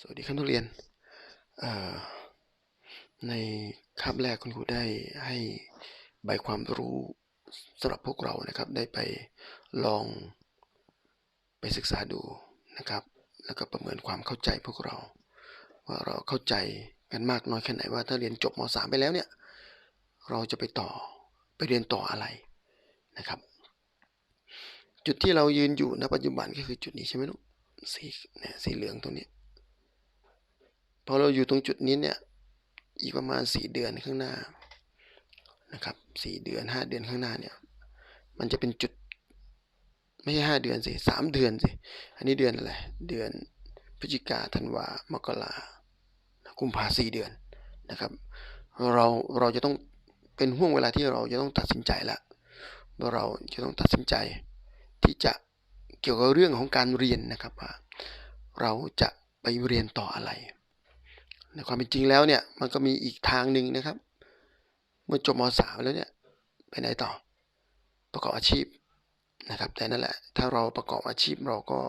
สวัสดีครับนักเรียน ในคาบแรกคุณครูได้ให้ใบความรู้สำหรับพวกเรานะครับ ได้ไปลองไปศึกษาดูนะครับ แล้วก็ประเมินความเข้าใจพวกเรา ว่าเราเข้าใจกันมากน้อยแค่ไหนว่าถ้าเรียนจบม .3 ไปแล้วเนี่ย เราจะไปต่อไปเรียนต่ออะไรนะครับ จุดที่เรายืนอยู่ณปัจจุบันก็คือจุดนี้ใช่ไหมลูกสีเนี่ยสีเหลืองตรงนี้ พอเราอยู่ตรงจุดนี้เนี่ยอีกประมาณสี่เดือนข้างหน้านะครับสี่เดือนห้าเดือนข้างหน้าเนี่ยมันจะเป็นจุดไม่ใช่ห้าเดือนสิสามเดือนสิอันนี้เดือนอะไรเดือนพฤศจิกาธันวามกรากุมภาสี่เดือนนะครับ เราเราจะต้องเป็นห่วงเวลาที่เราจะต้องตัดสินใจแล้วว่าเราจะต้องตัดสินใจ ที่จะเกี่ยวกับเรื่องของการเรียนนะครับว่าเราจะไปเรียนต่ออะไร ในความเป็นจริงแล้วเนี่ยมันก็มีอีกทางหนึ่งนะครับ เมื่อจบม .3 แล้วเนี่ยไปไหนต่อ ประกอบอาชีพนะครับ แต่นั่นแหละ ถ้าเราประกอบอาชีพเราก็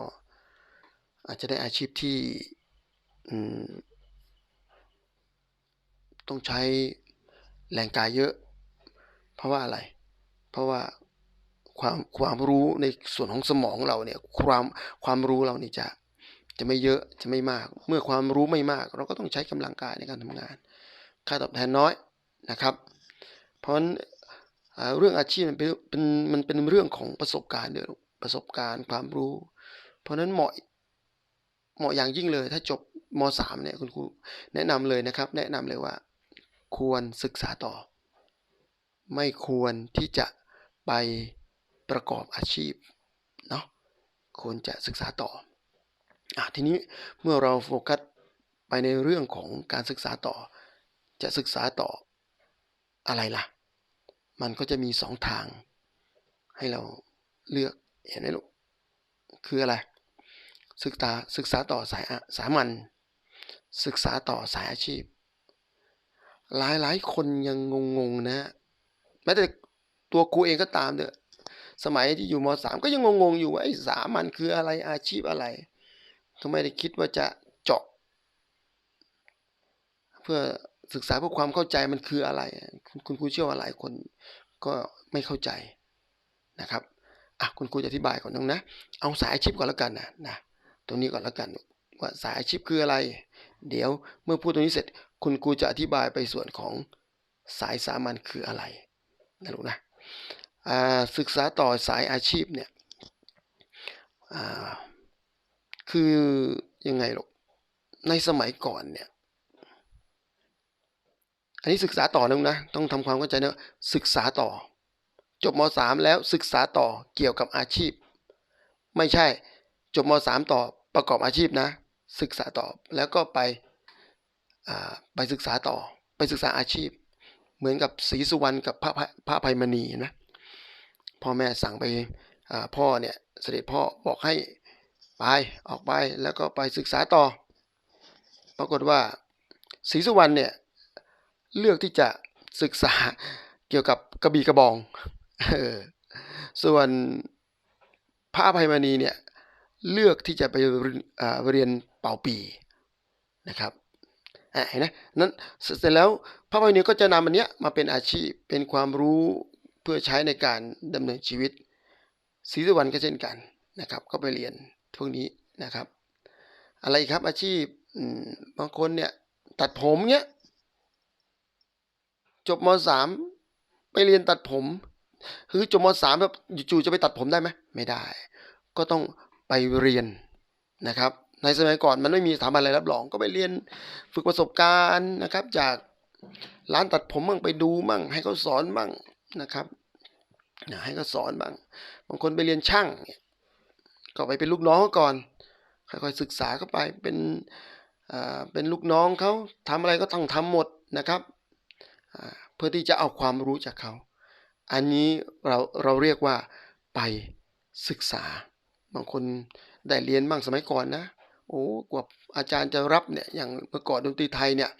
อาจจะได้อาชีพที่ต้องใช้แรงกายเยอะ เพราะว่าอะไร เพราะว่าความความรู้ในส่วนของสมองเราเนี่ยความความรู้เรานี่จะ จะไม่เยอะจะไม่มาก เมื่อความรู้ไม่มาก เราก็ต้องใช้กำลังกายในการทำงาน ค่าตอบแทนน้อยนะครับ เพราะฉะนั้นเรื่องอาชีพมันเป็นมันเป็นเรื่องของประสบการณ์เดียวประสบการณ์ความรู้ เพราะฉะนั้นเหมาะเหมาะอย่างยิ่งเลย ถ้าจบม .3 เนี่ยคุณครูแนะนำเลยนะครับ แนะนำเลยว่า ควรศึกษาต่อ ไม่ควรที่จะไปประกอบอาชีพเนาะควรจะศึกษาต่อ ทีนี้เมื่อเราโฟกัสไปในเรื่องของการศึกษาต่อ จะศึกษาต่ออะไรล่ะ มันก็จะมีสองทาง ให้เราเลือกเห็นไหมลูกคืออะไร ศึกษาศึกษาต่อสายอะสามัญศึกษาต่อสายอาชีพ หลายหลายคนยังงงๆนะแม้แต่ตัวครูเองก็ตามเถอะสมัยที่อยู่มสามก็ยังงงๆอยู่ว่าไอ้สามัญคืออะไรอาชีพอะไร ทำไมได้คิดว่าจะเจาะ เพื่อศึกษาเพื่อความเข้าใจมันคืออะไร คุณครูเชื่อว่าหลายคนก็ไม่เข้าใจนะครับอะคุณครูจะอธิบายก่อนน้องนะ เอาสายอาชีพก่อนแล้วกันนะนะตรงนี้ก่อนแล้วกันว่าสายอาชีพคืออะไร เดี๋ยวเมื่อพูดตรงนี้เสร็จ คุณครูจะอธิบายไปส่วนของสายสามัญคืออะไรนะลูกนะศึกษาต่อสายอาชีพเนี่ย คือยังไงลูกในสมัยก่อนเนี่ย อันนี้ศึกษาต่อนะลูกนะ ต้องทำความเข้าใจนะศึกษาต่อ จบม .3 แล้วศึกษาต่อเกี่ยวกับอาชีพ ไม่ใช่จบม .3 ต่อประกอบอาชีพนะ ศึกษาต่อแล้วก็ไปไปศึกษาต่อไปศึกษาอาชีพ เหมือนกับศรีสุวรรณกับพระพระภัยมณีนะพ่อแม่สั่งไปพ่อเนี่ยเสด็จพ่อบอกให้ ไปออกไปแล้วก็ไปศึกษาต่อ ปรากฏว่าศรีสุวรรณเนี่ยเลือกที่จะศึกษาเกี่ยวกับกระบี่กระบอง ส่วนพระอภัยมณีเนี่ยเลือกที่จะไปเรียนเป่าปีนะครับเห็นไหมนั้นเสร็จแล้วพระอภัยมณีก็จะนำอันเนี้ยมาเป็นอาชีพเป็นความรู้เพื่อใช้ในการดำเนินชีวิตศรีสุวรรณก็เช่นกันนะครับ ก็ไปเรียน พวกนี้นะครับ อะไรครับอาชีพบางคนเนี่ยตัดผมเนี้ยจบมสามไปเรียนตัดผมคือจบมสามแบบจู่ๆจะไปตัดผมได้ไหมไม่ได้ ก็ต้องไปเรียนนะครับ ในสมัยก่อนมันไม่มีสถาบันอะไรรับรอง ก็ไปเรียนฝึกประสบการณ์นะครับ จากร้านตัดผมมั่งไปดูมั่ง ให้เขาสอนบ้างนะครับให้เขาสอนบ้างบางคนไปเรียนช่างเนี่ย ก็ไปเป็นลูกน้องเขาก่อน ค่อยๆศึกษาเข้าไปเป็นเป็นลูกน้องเขาทำอะไรก็ต้องทำหมดนะครับเพื่อที่จะเอาความรู้จากเขา อันนี้เราเราเรียกว่าไปศึกษา บางคนได้เรียนบ้างสมัยก่อนนะโอ้กว่าอาจารย์จะรับเนี่ยอย่างเมื่อก่อนดนตรีไทยเนี่ย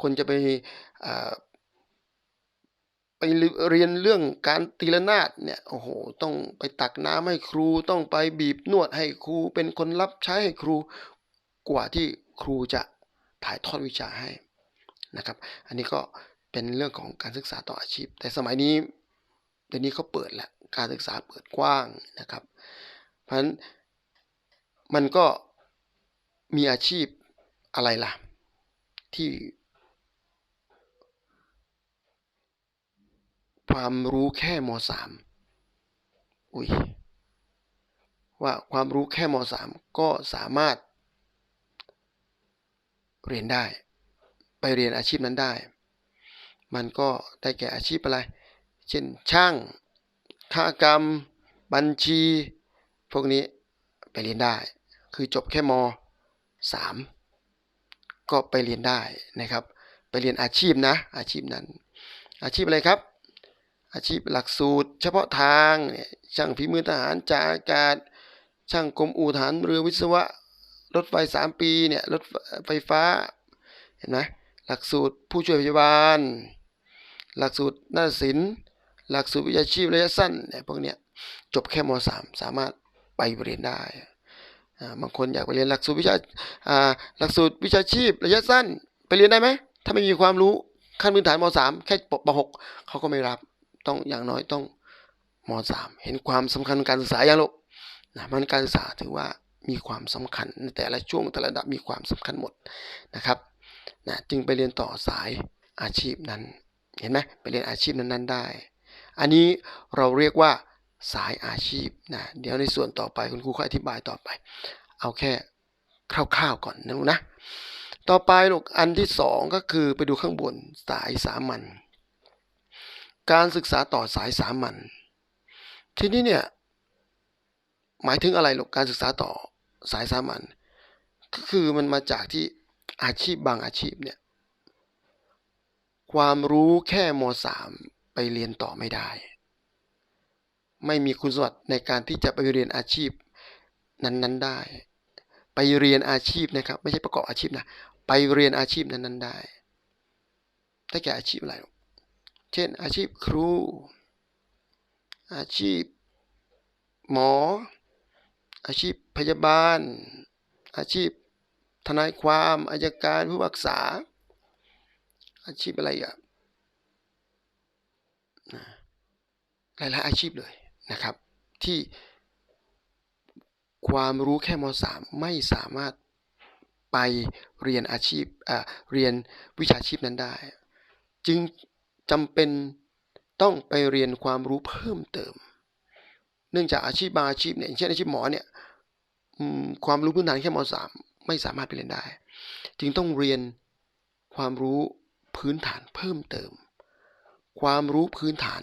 คนจะไป เรียนเรื่องการตีละนาดเนี่ยโอ้โหต้องไปตักน้ำให้ครูต้องไปบีบนวดให้ครู เป็นคนรับใช้ให้ครูกว่าที่ครูจะถ่ายทอดวิชาให้นะครับ อันนี้ก็เป็นเรื่องของการศึกษาต่ออาชีพ แต่สมัยนี้เดี๋ยวนี้เขาเปิดแล้วการศึกษาเปิดกว้างนะครับ เพราะฉะนั้นมันก็มีอาชีพอะไรล่ะ ที่ ความรู้แค่มสามอุ้ยว่าความรู้แค่มสามก็สามารถ เรียนได้ ไปเรียนอาชีพนั้นได้ มันก็ได้แก่อาชีพอะไร เช่นช่างค้ากรรม บัญชี พวกนี้ไปเรียนได้ คือจบแค่มสามก็ไปเรียนได้นะครับ ไปเรียนอาชีพนะ อาชีพนั้น อาชีพอะไรครับ อาชีพหลักสูตร เฉพาะทางเนี่ยช่างฝีมือทหารจ่าอากาศ ช่างกรมอู่ทหารเรือวิศวะ รถไฟสามปีเนี่ยรถไฟฟ้าเห็นไหมหลักสูตรผู้ช่วยพยาบาล หลักสูตรนาฏศิลป์หลักสูตรวิชาชีพระยะสั้นเนี่ยพวกเนี้ยจบแค่มสามสามารถไปเรียนได้บางคนอยากไปเรียนหลักสูตรวิชาหลักสูตรวิชาชีพระยะสั้นไปเรียนได้ไหมถ้าไม่มีความรู้ขั้นพื้นฐานมสามแค่ปหกเขาก็ไม่รับ ต้องอย่างน้อยต้องมสามเห็นความสำคัญการศึกษาอย่างลูกนะมันการศึกษาถือว่ามีความสำคัญในแต่ละช่วงแต่ละระดับมีความสำคัญหมดนะครับนะจึงไปเรียนต่อสายอาชีพนั้น เห็นไหมไปเรียนอาชีพนั้นๆได้ อันนี้เราเรียกว่าสายอาชีพนะเดี๋ยวในส่วนต่อไปคุณครูค่อยอธิบายต่อไป เอาแค่คร่าวๆก่อนนะลูกนะ ต่อไปลูกอันที่สองก็คือไปดูข้างบนสายสามัญ การศึกษาต่อสายสามัญทีนี้เนี่ยหมายถึงอะไรลูกการศึกษาต่อสายสามัญก็คือมันมาจากที่อาชีพบางอาชีพเนี่ยความรู้แค่มสามไปเรียนต่อไม่ได้ ไม่มีคุณสมบัติในการที่จะไปเรียนอาชีพนั้นๆได้ ไปเรียนอาชีพนะครับ ไม่ใช่ประกอบอาชีพนะไปเรียนอาชีพนั้นๆได้ได้แก่อาชีพอะไร เช่นอาชีพครู อาชีพหมอ อาชีพพยาบาล อาชีพทนายความอายการผู้พิพากษา อาชีพอะไรอะหลายๆอาชีพเลยนะครับ ที่ความรู้แค่มสาไม่สามารถไปเรียนอาชีพเรียนวิชาชีพนั้นได้ จึง จำเป็นต้องไปเรียนความรู้เพิ่มเติม เนื่องจากอาชีพบางอาชีพเนี่ยเช่นอาชีพหมอเนี่ยความรู้พื้นฐานแค่มสามไม่สามารถไปเรียนได้ จึงต้องเรียนความรู้พื้นฐานเพิ่มเติม ความรู้พื้นฐาน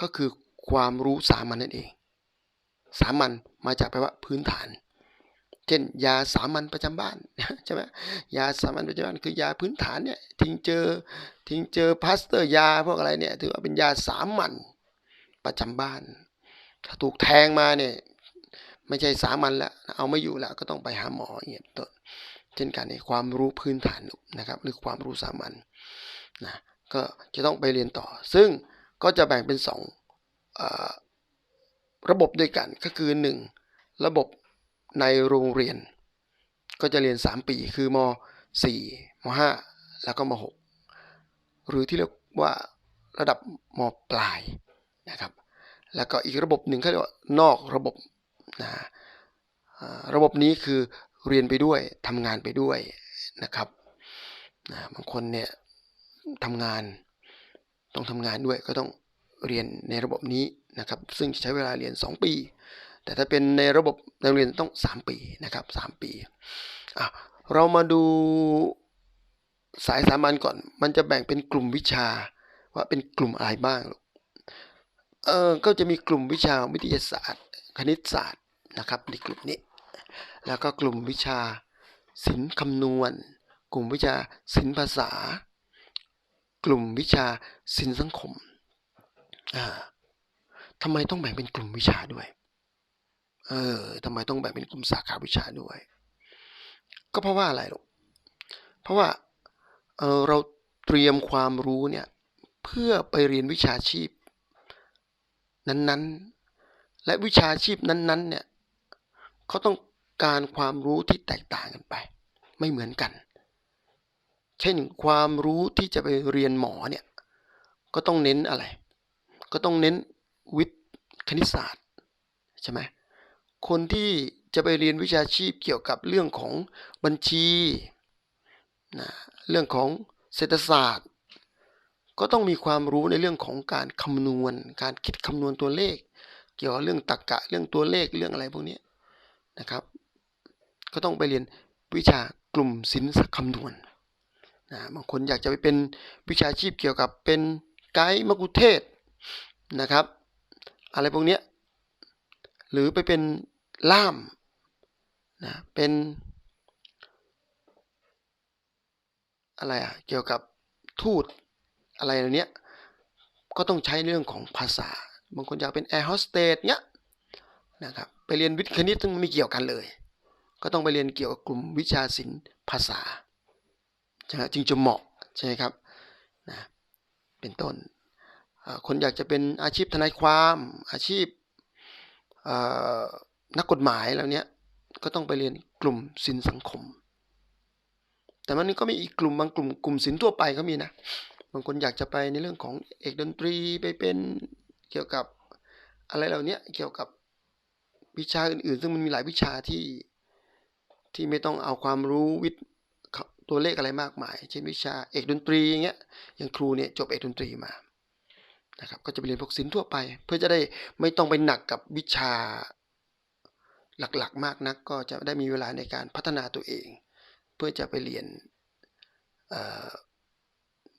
ก็คือความรู้สามัญนั่นเอง สามัญมาจากแปลว่าพื้นฐาน เช่นยาสามัญประจำบ้านใช่ไหมยาสามัญประจำบ้านคือยาพื้นฐานเนี่ยทิ้งเจอทิ้งเจอพลาสเตอร์ยาพวกอะไรเนี่ยถือว่าเป็นยาสามัญประจำบ้าน ถ้าถูกแทงมาเนี่ยไม่ใช่สามัญแล้วเอาไม่อยู่แล้วก็ต้องไปหาหมออย่างเงี้ยต้นเช่นกันในความรู้พื้นฐานนะครับหรือความรู้สามัญนะก็จะต้องไปเรียนต่อ ซึ่งก็จะแบ่งเป็นสองระบบด้วยกันก็คือ 1. ระบบ ในโรงเรียน ก็จะเรียน 3 ปี คือม 4 ม 5 แล้วก็ม 6 หรือที่เรียกว่าระดับม ปลายนะครับ แล้วก็อีกระบบหนึ่งเขาเรียกว่านอกระบบนะระบบนี้คือเรียนไปด้วยทำงานไปด้วยนะครับนะบางคนเนี่ยทำงานต้องทำงานด้วยก็ต้องเรียนในระบบนี้นะครับ ซึ่งใช้เวลาเรียน 2 ปี แต่ถ้าเป็นในระบบโรงเรียนต้อง 3 ปีนะครับ 3 ปีเรามาดูสายสามัญก่อน มันจะแบ่งเป็นกลุ่มวิชาว่าเป็นกลุ่มอะไรบ้างเออก็จะมีกลุ่มวิชาวิทยาศาสตร์ คณิตศาสตร์นะครับในกลุ่มนี้ แล้วก็กลุ่มวิชาศิลป์คำนวณ กลุ่มวิชาศิลป์ภาษา กลุ่มวิชาศิลป์สังคมอ่าทำไมต้องแบ่งเป็นกลุ่มวิชาด้วย เออทำไมต้องแบ่งเป็นกลุ่มสาขาวิชาด้วย ก็เพราะว่าอะไรลูกเพราะว่าเออเราเตรียมความรู้เนี่ยเพื่อไปเรียนวิชาชีพ นั้นๆ และวิชาชีพนั้นๆเนี่ยเขาต้องการความรู้ที่แตกต่างกันไป ไม่เหมือนกัน เช่นความรู้ที่จะไปเรียนหมอเนี่ยก็ต้องเน้นอะไร ก็ต้องเน้นวิทย์คณิตศาสตร์ใช่ไหม คนที่จะไปเรียนวิชาชีพเกี่ยวกับเรื่องของบัญชีนะเรื่องของเศรษฐศาสตร์ ก็ต้องมีความรู้ในเรื่องของการคำนวณ การคิดคำนวณตัวเลข เกี่ยวกับเรื่องตรรกะเรื่องตัวเลขเรื่องอะไรพวกนี้นะครับ ก็ต้องไปเรียนวิชากลุ่มศิลป์คำนวณนะบางคนอยากจะไปเป็นวิชาชีพเกี่ยวกับเป็นไกด์มกุเทศนะครับ อะไรพวกนี้ หรือไปเป็นล่ามนะเป็นอะไรอะเกี่ยวกับทูตอะไรเหล่านี้ก็ต้องใช้เรื่องของภาษา บางคนอยากเป็นแอร์โฮสเตสเนี้ยนะครับไปเรียนวิทย์คณิตซึ่งไม่เกี่ยวกันเลย ก็ต้องไปเรียนเกี่ยวกับกลุ่มวิชาศิลป์ภาษาจึงจะเหมาะใช่ไหมครับนะเป็นต้นคนอยากจะเป็นอาชีพทนายความอาชีพ นักกฎหมายแล้วเนี้ยก็ต้องไปเรียนกลุ่มศิลป์สังคม แต่มันก็มีอีกกลุ่มบางกลุ่มกลุ่มศิลป์ทั่วไปก็มีนะ บางคนอยากจะไปในเรื่องของเอกดนตรีไปเป็นเกี่ยวกับอะไรเหล่านี้เกี่ยวกับวิชาอื่นๆ ซึ่งมันมีหลายวิชาที่ที่ไม่ต้องเอาความรู้วิทย์ตัวเลขอะไรมากมาย เช่นวิชาเอกดนตรีอย่างเงี้ยอย่างครูเนี่ยจบเอกดนตรีมา นะครับก็จะไปเรียนพวกศิลป์ทั่วไป เพื่อจะได้ไม่ต้องไปหนักกับวิชาหลักๆ มากนัก ก็จะได้มีเวลาในการพัฒนาตัวเอง เพื่อจะไปเรียน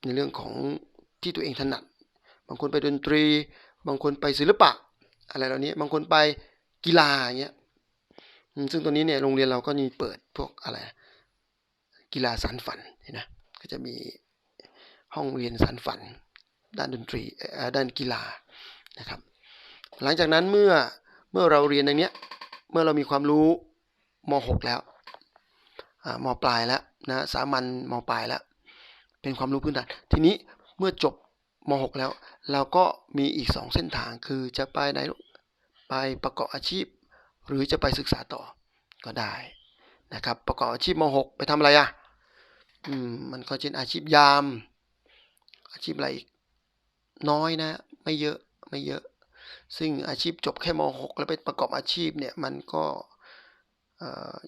ในเรื่องของที่ตัวเองถนัด บางคนไปดนตรี บางคนไปศิลปะ อะไรเหล่านี้ บางคนไปกีฬาอย่างเงี้ย ซึ่งตัวนี้เนี่ยโรงเรียนเราก็มีเปิดพวกอะไร กีฬาสารฝันเห็นะก็จะมีห้องเรียนสารฝัน ด้านดนตรีด้านกีฬานะครับ หลังจากนั้นเมื่อเมื่อเราเรียนอย่างเนี้ยเมื่อเรามีความรู้ม .6 แล้วมปลายแล้วนะสามัญมปลายแล้วเป็นความรู้พื้นฐานทีนี้เมื่อจบม .6 แล้ว เราก็มีอีก 2 เส้นทางคือจะไปไหนไปประกอบอาชีพ หรือจะไปศึกษาต่อก็ได้นะครับ ประกอบอาชีพม .6 ไปทำอะไรอะอืมมันก็เช่นอาชีพยาม อาชีพอะไรอีก น้อยนะ ไม่เยอะไม่เยอะ ซึ่งอาชีพจบแค่ม .6 แล้วไปประกอบอาชีพเนี่ยมันก็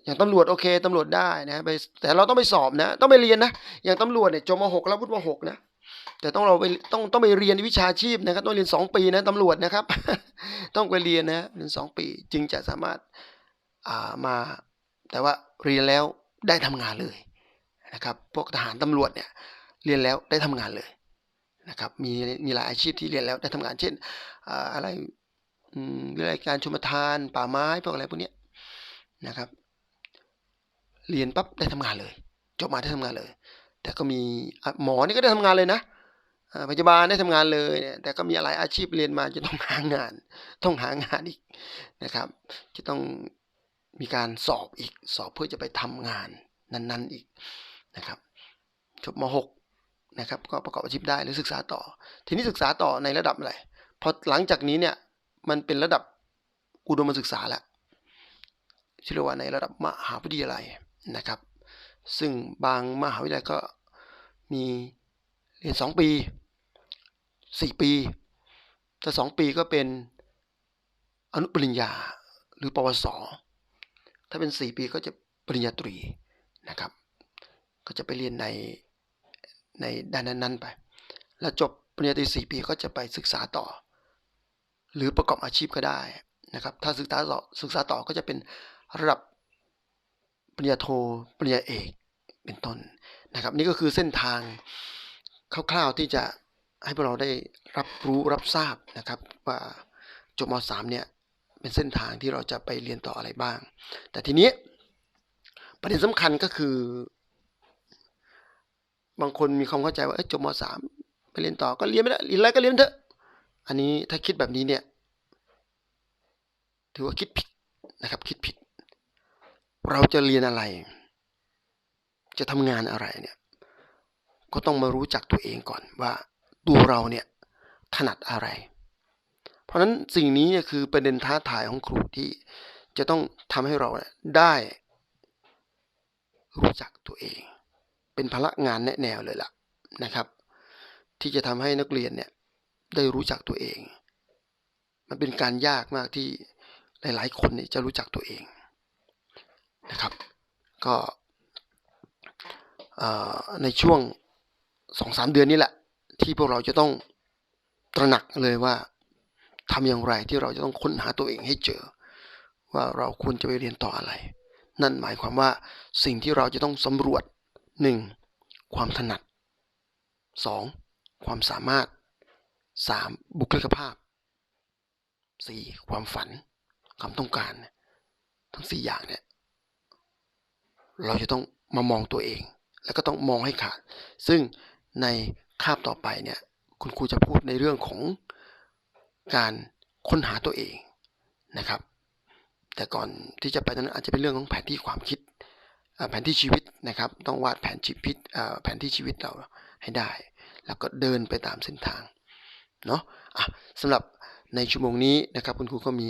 อย่างตำรวจโอเคตำรวจได้นะไปแต่เราต้องไปสอบนะ ต้องไปเรียนนะอย่างตำรวจเนี่ยจบม .6 แล้วพุทธม .6 นะแต่ต้องเราไปต้องต้องไปเรียนวิชาชีพนะครับต้องเรียน 2 ปีนะตำรวจนะครับ ต้องไปเรียนนะเรียน2ปีจึงจะสามารถามาแต่ว่าเรียนแล้วได้ทำงานเลยนะครับพวกทหารตำรวจเนี่ยเรียนแล้วได้ทำงานเลย นะครับมีมีหลายอาชีพที่เรียนแล้วได้ทำงานเช่นอะไรวิราการชมทานป่าไม้พวกอะไรพวกนี้นะครับ เรียนปั๊บได้ทำงานเลย จบมาได้ทำงานเลย แต่ก็มีหมอนี่ก็ได้ทำงานเลยนะพยาบาลได้ทำงานเลยเนี่ยแต่ก็มีหลายอาชีพเรียนมาจะต้องหางาน ต้องหางานอีกนะครับ จะต้องมีการสอบอีกสอบเพื่อจะไปทำงานนั้น ๆอีกนะครับจบม .6 นะครับก็ประกอบอาชีพได้หรือศึกษาต่อ ทีนี้ศึกษาต่อในระดับอะไรพอหลังจากนี้เนี่ยมันเป็นระดับอุดมศึกษาแล้วที่เรียกว่าในระดับมหาวิทยาลัยนะครับ ซึ่งบางมหาวิทยาลัยก็มีเรียน 2 ปี 4 ปีถ้า2ปีก็เป็นอนุปริญญาหรือปวส ถ้าเป็น 4 ปีก็จะปริญญาตรีนะครับ ก็จะไปเรียนใน ในด้านนั้นๆไป แล้วจบปริญญาตรี4ปีก็จะไปศึกษาต่อ หรือประกอบอาชีพก็ได้นะครับ ถ้าศึกษาต่อศึกษาต่อก็จะเป็นระดับปริญญาโทปริญญาเอกเป็นต้นนะครับ นี่ก็คือเส้นทางคร่าวๆที่จะให้พวกเราได้รับรู้รับทราบนะครับ ว่าจบม .3 เนี่ยเป็นเส้นทางที่เราจะไปเรียนต่ออะไรบ้าง แต่ทีนี้ประเด็นสำคัญก็คือ บางคนมีความเข้าใจว่าจบมสามไปเรียนต่อก็เรียนไม่ได้เรียนอะไรก็เรียนเถอะ อันนี้ถ้าคิดแบบนี้เนี่ย ถือว่าคิดผิดนะครับ คิดผิด เราจะเรียนอะไร จะทำงานอะไรเนี่ย ก็ต้องมารู้จักตัวเองก่อนว่าตัวเราเนี่ยถนัดอะไร เพราะฉะนั้นสิ่งนี้เนี่ยคือประเด็นท้าทายของครูที่จะต้องทำให้เราได้รู้จักตัวเอง เป็นพละงานแนะแนวเลยล่ะนะครับ ที่จะทำให้นักเรียนเนี่ยได้รู้จักตัวเอง มันเป็นการยากมากที่หลาย ๆ คนเนี่ยจะรู้จักตัวเองนะครับ ก็ในช่วงสองสามเดือนนี้แหละ ที่พวกเราจะต้องตระหนักเลยว่าทำอย่างไรที่เราจะต้องค้นหาตัวเองให้เจอ ว่าเราควรจะไปเรียนต่ออะไร นั่นหมายความว่าสิ่งที่เราจะต้องสำรวจ 1. ความถนัด 2. ความสามารถ 3. บุคลิกภาพ 4. ความฝันความต้องการ ทั้ง 4 อย่างเนี่ย เราจะต้องมามองตัวเอง แล้วก็ต้องมองให้ขาด ซึ่งในคาบต่อไปเนี่ย คุณครูจะพูดในเรื่องของการค้นหาตัวเองนะครับ แต่ก่อนที่จะไปตรงนั้นอาจจะเป็นเรื่องของแผนที่ความคิด แผนที่ชีวิตนะครับ ต้องวาดแผนชีวิตแผนที่ชีวิตเราให้ได้ แล้วก็เดินไปตามเส้นทางเนาะะสำหรับในชั่วโมงนี้นะครับ คุณครูก็มี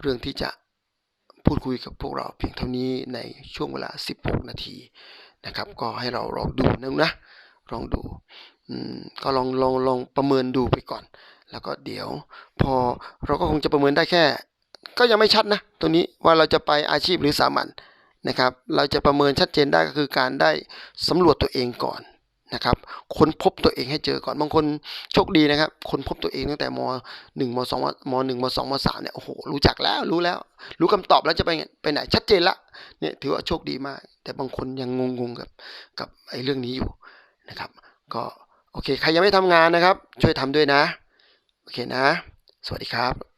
เรื่องที่จะพูดคุยกับพวกเราเพียงเท่านี้ในช่วงเวลา 16 นาทีนะครับ ก็ให้เราลองดูนะนะลองดูก็ลองลองลองประเมินดูไปก่อน แล้วก็เดี๋ยวพอเราก็คงจะประเมินได้แค่ ก็ยังไม่ชัดนะ ตรงนี้ว่าเราจะไปอาชีพหรือสามัญ นะครับ เราจะประเมินชัดเจนได้ก็คือการได้สำรวจตัวเองก่อนนะครับค้นพบตัวเองให้เจอก่อนบางคนโชคดีนะครับค้นพบตัวเองตั้งแต่มหนึ่งมสองมหนึ่งมสองมสามเนี่ยโอ้โหรู้จักแล้วรู้แล้ว รู้คำตอบแล้วจะไปไงไปไหนชัดเจนละเนี่ยถือว่าโชคดีมาก แต่บางคนยังงงๆกับกับไอ้เรื่องนี้อยู่นะครับ ก็โอเคใครยังไม่ทำงานนะครับ ช่วยทำด้วยนะโอเคนะ สวัสดีครับ